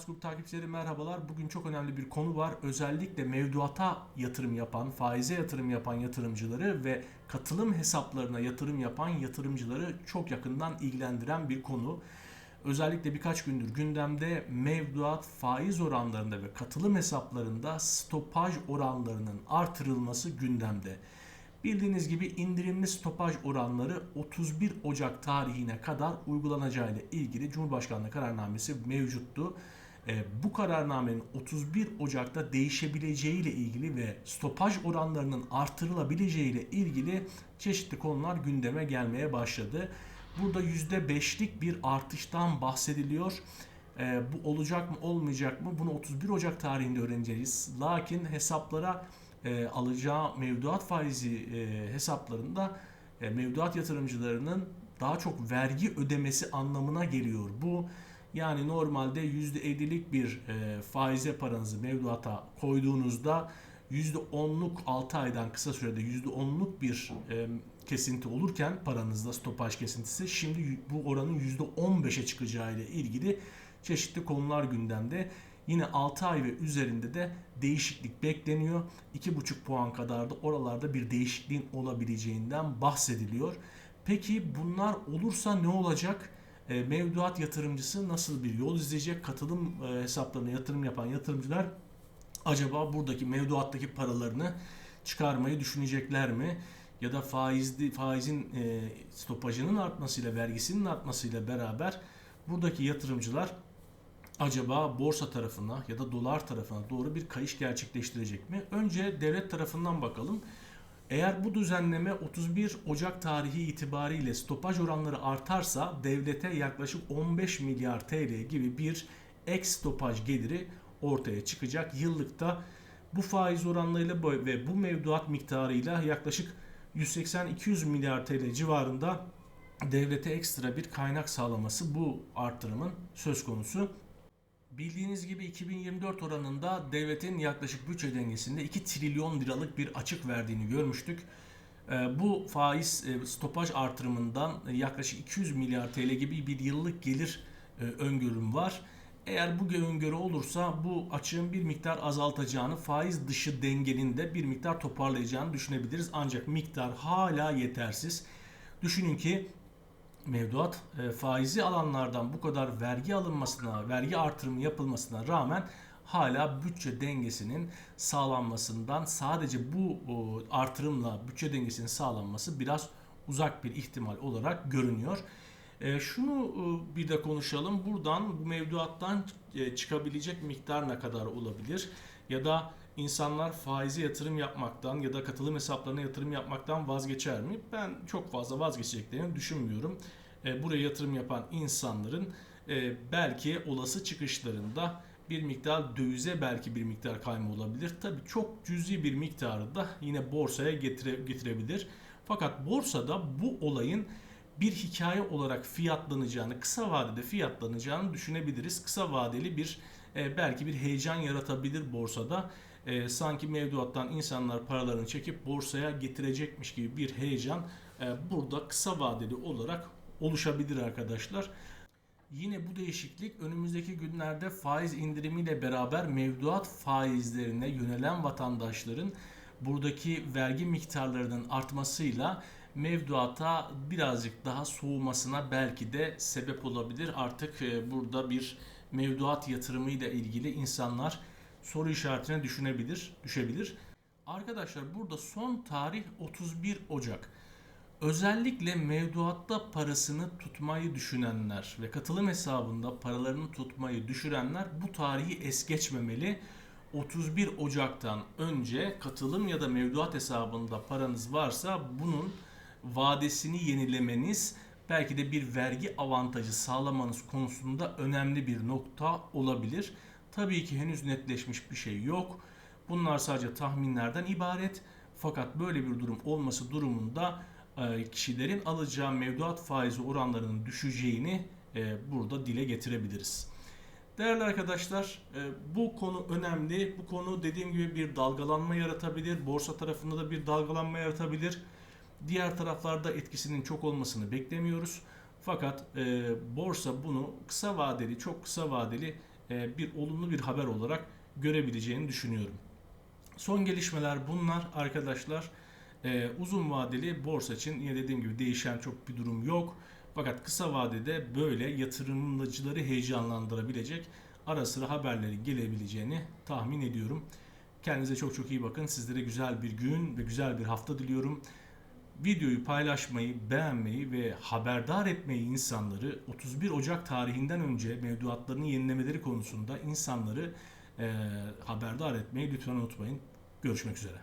Finans Grup takipçileri merhabalar. Bugün çok önemli bir konu var. Özellikle mevduata yatırım yapan, faize yatırım yapan yatırımcıları ve katılım hesaplarına yatırım yapan yatırımcıları çok yakından ilgilendiren bir konu. Özellikle birkaç gündür gündemde mevduat faiz oranlarında ve katılım hesaplarında stopaj oranlarının artırılması gündemde. Bildiğiniz gibi indirimli stopaj oranları 31 Ocak tarihine kadar uygulanacağı ile ilgili Cumhurbaşkanlığı kararnamesi mevcuttu. E, bu kararnamenin 31 Ocak'ta değişebileceği ile ilgili ve stopaj oranlarının artırılabileceği ile ilgili çeşitli konular gündeme gelmeye başladı. Burada %5'lik bir artıştan bahsediliyor. E, bu olacak mı olmayacak mı bunu 31 Ocak tarihinde öğreneceğiz. Lakin hesaplara e, alacağı mevduat faizi hesaplarında mevduat yatırımcılarının daha çok vergi ödemesi anlamına geliyor. Bu yani normalde %50'lik bir e, faize paranızı mevduata koyduğunuzda %10'luk 6 aydan kısa sürede %10'luk bir e, kesinti olurken paranızda stopaj kesintisi şimdi bu oranın %15'e çıkacağı ile ilgili çeşitli konular gündemde. Yine 6 ay ve üzerinde de değişiklik bekleniyor. 2,5 puan kadar da oralarda bir değişikliğin olabileceğinden bahsediliyor. Peki bunlar olursa ne olacak? E, mevduat yatırımcısı nasıl bir yol izleyecek? Katılım e, hesaplarına yatırım yapan yatırımcılar acaba buradaki mevduattaki paralarını çıkarmayı düşünecekler mi? Ya da faizli faizin e, stopajının artmasıyla vergisinin artmasıyla beraber buradaki yatırımcılar acaba borsa tarafına ya da dolar tarafına doğru bir kayış gerçekleştirecek mi? Önce devlet tarafından bakalım. Eğer bu düzenleme 31 Ocak tarihi itibariyle stopaj oranları artarsa devlete yaklaşık 15 milyar TL gibi bir ek stopaj geliri ortaya çıkacak. Yıllıkta bu faiz oranlarıyla ve bu mevduat miktarıyla yaklaşık 180-200 milyar TL civarında devlete ekstra bir kaynak sağlaması bu artırımın söz konusu. Bildiğiniz gibi 2024 oranında devletin yaklaşık bütçe dengesinde 2 trilyon liralık bir açık verdiğini görmüştük. Ee, bu faiz e, stopaj artırımından yaklaşık 200 milyar TL gibi bir yıllık gelir e, öngörüm var. Eğer bu öngörü olursa bu açığın bir miktar azaltacağını, faiz dışı dengenin de bir miktar toparlayacağını düşünebiliriz. Ancak miktar hala yetersiz. Düşünün ki mevduat e, faizi alanlardan bu kadar vergi alınmasına, vergi artırımı yapılmasına rağmen hala bütçe dengesinin sağlanmasından sadece bu o, artırımla bütçe dengesinin sağlanması biraz uzak bir ihtimal olarak görünüyor. E, şunu e, bir de konuşalım. Buradan bu mevduattan e, çıkabilecek miktar ne kadar olabilir? Ya da insanlar faize yatırım yapmaktan ya da katılım hesaplarına yatırım yapmaktan vazgeçer mi? Ben çok fazla vazgeçeceklerini düşünmüyorum. E, buraya yatırım yapan insanların e, belki olası çıkışlarında bir miktar dövize belki bir miktar kayma olabilir. Tabii çok cüzi bir miktarı da yine borsaya getire, getirebilir. Fakat borsada bu olayın bir hikaye olarak fiyatlanacağını, kısa vadede fiyatlanacağını düşünebiliriz. Kısa vadeli bir e, belki bir heyecan yaratabilir borsada. E, sanki mevduattan insanlar paralarını çekip borsaya getirecekmiş gibi bir heyecan e, burada kısa vadeli olarak oluşabilir arkadaşlar. Yine bu değişiklik önümüzdeki günlerde faiz indirimiyle beraber mevduat faizlerine yönelen vatandaşların buradaki vergi miktarlarının artmasıyla mevduata birazcık daha soğumasına belki de sebep olabilir. Artık e, burada bir mevduat yatırımı ile ilgili insanlar soru işaretine düşünebilir, düşebilir. Arkadaşlar burada son tarih 31 Ocak. Özellikle mevduatta parasını tutmayı düşünenler ve katılım hesabında paralarını tutmayı düşürenler bu tarihi es geçmemeli. 31 Ocak'tan önce katılım ya da mevduat hesabında paranız varsa bunun vadesini yenilemeniz belki de bir vergi avantajı sağlamanız konusunda önemli bir nokta olabilir. Tabii ki henüz netleşmiş bir şey yok. Bunlar sadece tahminlerden ibaret. Fakat böyle bir durum olması durumunda e, kişilerin alacağı mevduat faizi oranlarının düşeceğini e, burada dile getirebiliriz. Değerli arkadaşlar e, bu konu önemli. Bu konu dediğim gibi bir dalgalanma yaratabilir. Borsa tarafında da bir dalgalanma yaratabilir. Diğer taraflarda etkisinin çok olmasını beklemiyoruz. Fakat borsa bunu kısa vadeli, çok kısa vadeli e, bir olumlu bir haber olarak görebileceğini düşünüyorum. Son gelişmeler bunlar arkadaşlar. Ee, uzun vadeli borsa için yine dediğim gibi değişen çok bir durum yok. Fakat kısa vadede böyle yatırımcıları heyecanlandırabilecek ara sıra haberleri gelebileceğini tahmin ediyorum. Kendinize çok çok iyi bakın. Sizlere güzel bir gün ve güzel bir hafta diliyorum. Videoyu paylaşmayı, beğenmeyi ve haberdar etmeyi insanları 31 Ocak tarihinden önce mevduatlarını yenilemeleri konusunda insanları e, haberdar etmeyi lütfen unutmayın. Görüşmek üzere.